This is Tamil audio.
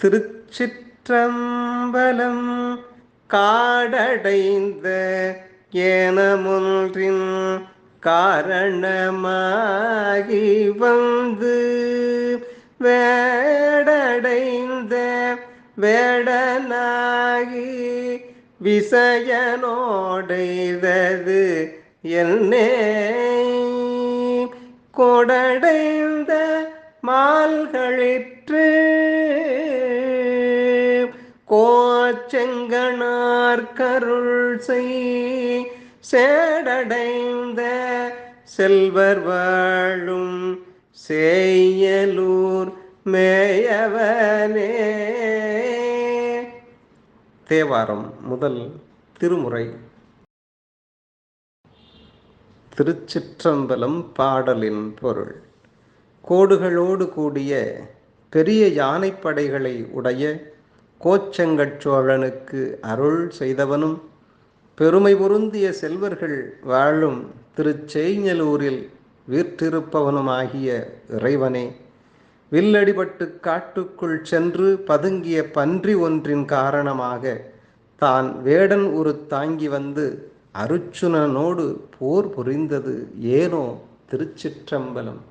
திருச்சிற்றம்பலம் காடடைந்த ஏனமொன்றின் காரணமாகி வந்து வேடடைந்த வேடனாகி விசயனோடைதது என்னே. கொடடைந்த மால்களிற்று செங்கனார் கருள் செய் சேடடைந்த செல்வர் வாழும் செய்யலூர் மேயவனே. தேவாரம் முதல் திருமுறை. திருச்சிற்றம்பலம் பாடலின் பொருள். கோடுகளோடு கூடிய பெரிய யானைப்படைகளை உடைய கோச்செங்கட் சோழனுக்கு அருள் செய்தவனும் பெருமை பொருந்திய செல்வர்கள் வாழும் திருச்செய்ஞலூரில் வீற்றிருப்பவனுமாகிய இறைவனே வில்லடிபட்டு காட்டுக்குள் சென்று பதுங்கிய பன்றி ஒன்றின் காரணமாக தான் வேடன் உரு தாங்கி வந்து அருச்சுனனோடு போர் புரிந்தது ஏனோ திருச்சிற்றம்பலம்.